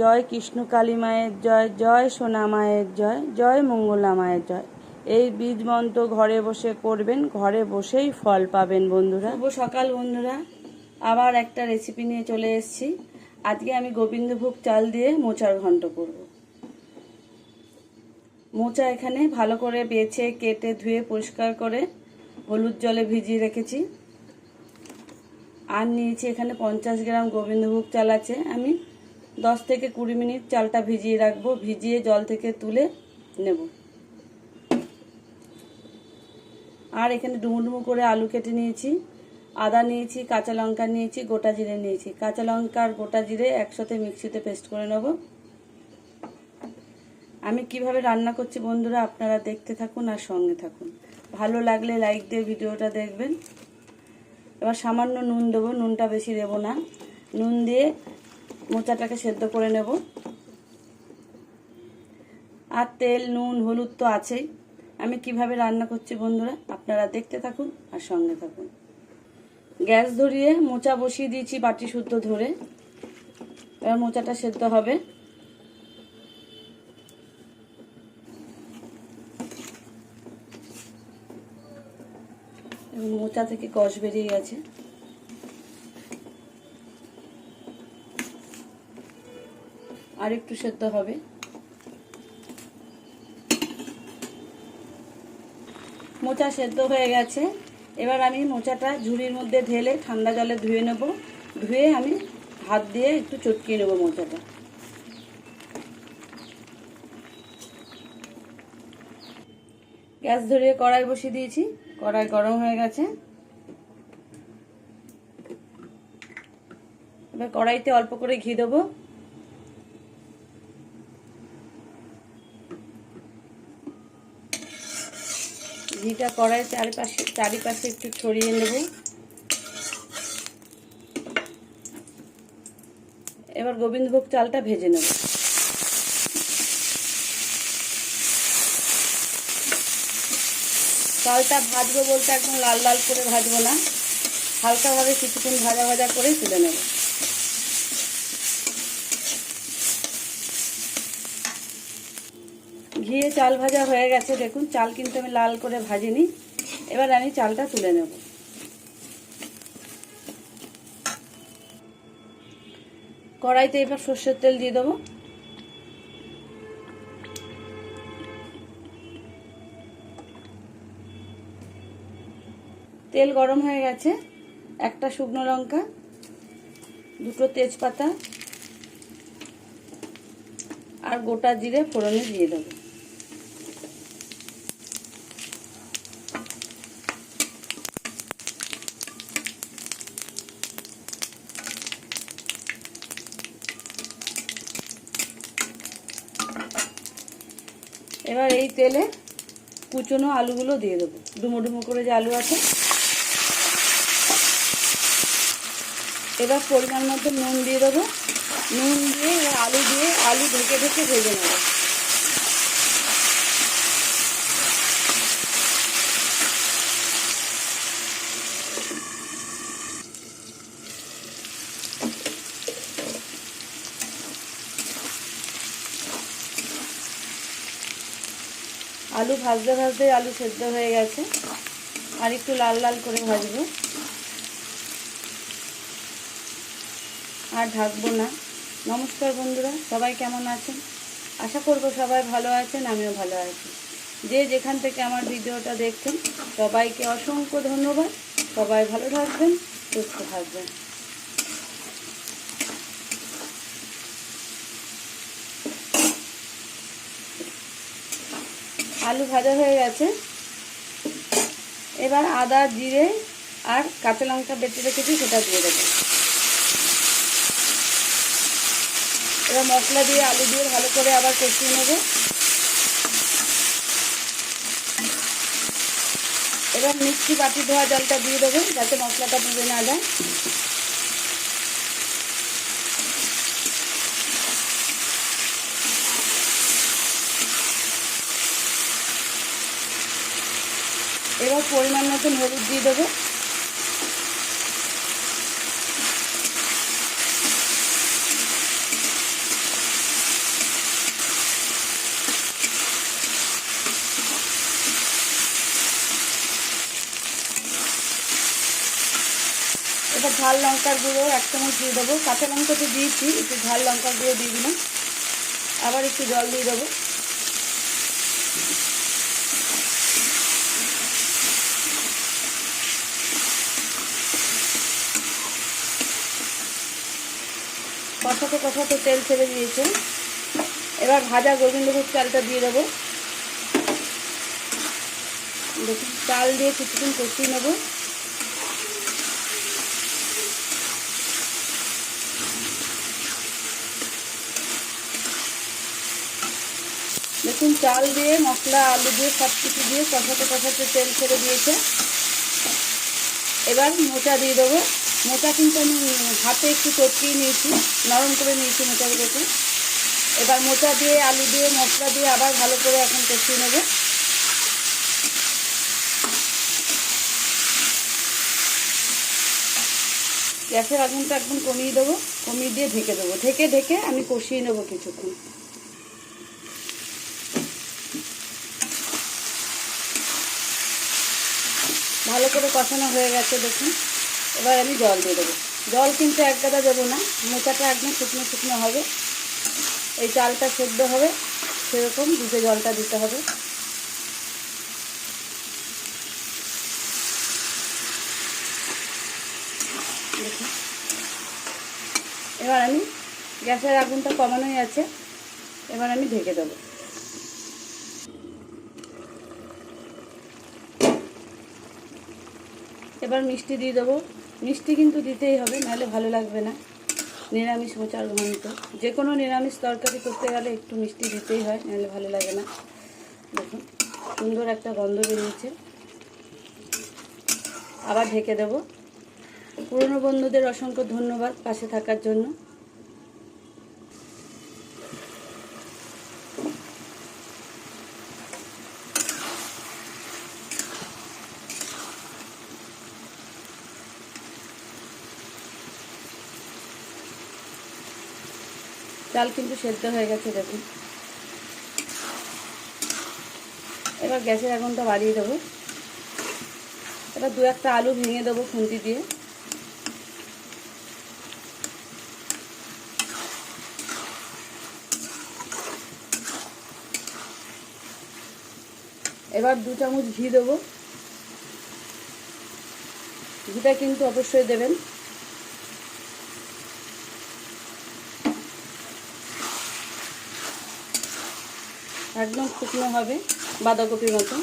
জয় কৃষ্ণ কালী মায়ের জয় জয় সোনা মায়ের জয় জয় মঙ্গলা মায়ের জয়। এই বীজ মন্ত্র ঘরে বসে করবেন, ঘরে বসেই ফল পাবেন বন্ধুরা। শুভ সকাল বন্ধুরা। আবার একটা রেসিপি নিয়ে চলে এসেছি। আজকে আমি গোবিন্দভোগ চাল দিয়ে মোচার ঘন্ট করব। মোচা এখানে ভালো করে বেছে, কেটে, ধুয়ে, পরিষ্কার করে হলুদ জলে ভিজিয়ে রেখেছি। আর নিয়েছি এখানে পঞ্চাশ গ্রাম গোবিন্দভোগ চাল আছে। আমি দশ থেকে কুড়ি মিনিট চালটা ভিজিয়ে রাখব, ভিজিয়ে জল থেকে তুলে নেব। আর এখানে ডুমো ডুমো করে আলু কেটে নিয়েছি, আদা নিয়েছি, কাঁচা লঙ্কা নিয়েছি, গোটা জিরে নিয়েছি। কাঁচা লঙ্কা আর গোটা জিরে একসাথে মিক্সিতে পেস্ট করে নেব। আমি কীভাবে রান্না করছি বন্ধুরা, আপনারা দেখতে থাকুন আর সঙ্গে থাকুন। ভালো লাগলে লাইক দিয়ে ভিডিওটা দেখবেন। এবার সামান্য নুন দেবো, নুনটা বেশি দেবো না। নুন দিয়ে মোচাটাকে সেদ্ধ করে নেব। আর তেল, নুন, হলুদ তো আছেই। আমি কীভাবে রান্না করছি বন্ধুরা, আপনারা দেখতে থাকুন আর সঙ্গে থাকুন। গ্যাস ধরিয়ে মোচা বসিয়ে দিয়েছি বাটি শুদ্ধ ধরে। এবার মোচাটা সেদ্ধ হবে। মোচা থেকে কষ বেরিয়ে গেছে। আর একটু সেদ্ধ হবে। মোচা সেদ্ধ হয়ে গেছে। এবার আমি মোচাটা ঝুড়ির মধ্যে ঢেলে ঠান্ডা জলে ধুয়ে নেব। ধুয়ে আমি হাত দিয়ে একটু চটকিয়ে নেব মোচাটা। গ্যাস ধরিয়ে কড়াই বসিয়ে দিয়েছি। কড়াই গরম হয়ে গেছে। এবার কড়াইতে অল্প করে ঘি দেবো। ঘিটা কড়াই চারিপাশে চারিপাশে একটু ছড়িয়ে নেব। এবার গোবিন্দভোগ চালটা ভেজে নেব। চালটা ভাজবো বলতে একদম লাল লাল করে ভাজবো না। হালকাভাবে কিছুক্ষণ ভাজা ভাজা করে তুলে নেব। ঘিয়ে চাল ভাজা হয়ে গেছে, দেখুন, চাল কিন্তু আমি লাল করে ভাজিনি। এবার আমি চালটা তুলে নেব। কড়াইতে এবার সর্ষের তেল দিয়ে দেবো। তেল গরম হয়ে গেছে, একটা শুকনো লঙ্কা, দুটো তেজপাতা, আর গোটা জিরে ফোড়নে দিয়ে দেবো। এবার এই তেলে কুচনো আলুগুলো দিয়ে দেবো। ডুমো ডুমো করে যে আলু আছে। এবার পরিমাণ মতো নুন দিয়ে দেবো। নুন দিয়ে আলু দিয়ে আলু ঢেকে ঢেকে ভেজে নেব। আলু ভাজতে ভাজতে আলু সেদ্ধ হয়ে গেছে। আর একটু লাল লাল করে ভাজবো। আর ঢাকবো না। নমস্কার বন্ধুরা, সবাই কেমন আছেন? আশা করব সবাই ভালো আছেন, আমিও ভালো আছি। যে যেখান থেকে আমার ভিডিওটা দেখছেন, সবাইকে অসংখ্য ধন্যবাদ। সবাই ভালো থাকবেন, সুস্থ থাকবেন। আলু ভাজা হয়ে গেছে। এবার আদা, জিরে আর কাঁচা লঙ্কা বেটে রেখেছি, সেটা দিয়ে দেবো। এবার মশলা দিয়ে আলু দিয়ে ভালো করে আবার কষিয়ে নেব। এবার মিক্সি বাটি ধোয়া জলটা দিয়ে দেবো, যাতে মশলাটা পুড়ে না যায়। এবার পরিমাণ মতন হলুদ দিয়ে দেবো। এটা ঝাল লঙ্কার গুঁড়ো এক চামচ দিয়ে দেবো। কাঁচা লঙ্কা তো দিয়েছি, একটু ঝাল লঙ্কার গুঁড়ো দিয়ে দিলাম। আবার একটু জল দিয়ে দেবো। কষাতে কষাতে তেল ছেড়ে দিয়েছে। এবার ভাজা গোবিন্দভোগ চালটা দিয়ে দেবো। দেখুন, চাল দিয়ে কিছুক্ষণ কষিয়ে নেব। দেখুন, চাল দিয়ে, মশলা, আলু দিয়ে সব কিছু দিয়ে কষাতে কষাতে তেল ছেড়ে দিয়েছে। এবার মোচা দিয়ে দেবো। মোচা কিন্তু আমি হাতে একটু চটকিয়ে নিয়েছি, নরম করে নিয়েছি মোচাগুলোকে। এবার মোচা দিয়ে, আলু দিয়ে, মশলা দিয়ে আবার ভালো করে এখন কষিয়ে নেব। গ্যাসের আগুনটা একদম কমিয়ে দেবো, কমিয়ে দিয়ে ঢেকে দেবো। ঢেকে ঢেকে আমি কষিয়ে নেব কিছুক্ষণ। ভালো করে কষানো হয়ে গেছে, দেখুন। এবার আমি জল দিয়ে দেবো। জল কিন্তু এক গাদা দেবো না, মোচাটা একদম শুকনো শুকনো হবে। এই চালটা সেদ্ধ হবে, সেরকম দুটো জলটা দিতে হবে। এবার আমি গ্যাসের আগুনটা কমানোই আছে, এবার আমি ঢেকে দেবো। এবার মিষ্টি দিয়ে দেবো। মিষ্টি কিন্তু দিতেই হবে, নাহলে ভালো লাগবে না। নিরামিষ মোচার ঘন্ট যে কোনো নিরামিষ তরকারি করতে গেলে একটু মিষ্টি দিতেই হয়, নাহলে ভালো লাগে না। দেখুন, সুন্দর একটা গন্ধ বেরিয়েছে। আবার ঢেকে দেব। পুরনো বন্ধুদের অসংখ্য ধন্যবাদ পাশে থাকার জন্য। চাল কিন্তু সেদ্ধ হয়ে গেছে, দেখুন। এবার গ্যাসের আগুনটা বাড়িয়ে দেবো। এবার দু একটা আলু ভেঙে দেবো খুন্তি দিয়ে। এবার দু চামচ ঘি দেবো। ঘিটা কিন্তু অবশ্যই দেবেন। একদম শুকনো হবে বাঁধাকপির মতো।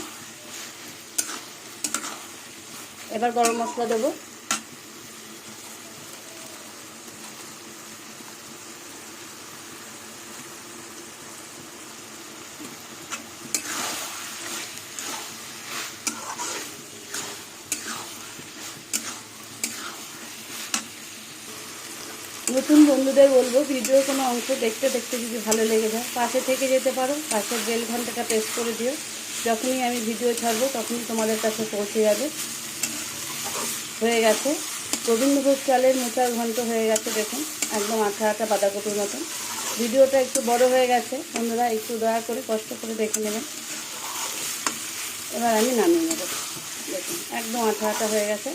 এবার গরম মশলা দেবো। নতুন বন্ধুদের বলব ভিডিও কোনো অংশ দেখতে দেখতে যদি ভালো লেগে যায়, পাশে থেকে যেতে পারো, পাশের বেল ঘন্টাটা প্রেস করে দিও। যখনই আমি ভিডিও ছাড়বো, তখনই তোমাদের কাছে পৌঁছে যাবে। হয়ে গেছে। গোবিন্দভোগ চালের মোচার ঘন্ট হয়ে গেছে, দেখুন, একদম আঠা আঠা বাঁধাকপির মতন। ভিডিওটা একটু বড় হয়ে গেছে, বন্ধুরা একটু দয়া করে কষ্ট করে দেখে নেবেন। এবার আমি নামিয়ে নেব। দেখুন, একদম আঠা আঠা হয়ে গেছে।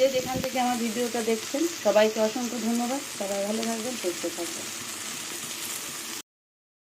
যে যেখান থেকে আমার ভিডিওটা দেখছেন সবাইকে অসংখ্য ধন্যবাদ। সবাই ভালো থাকবেন সুস্থ থাকবেন।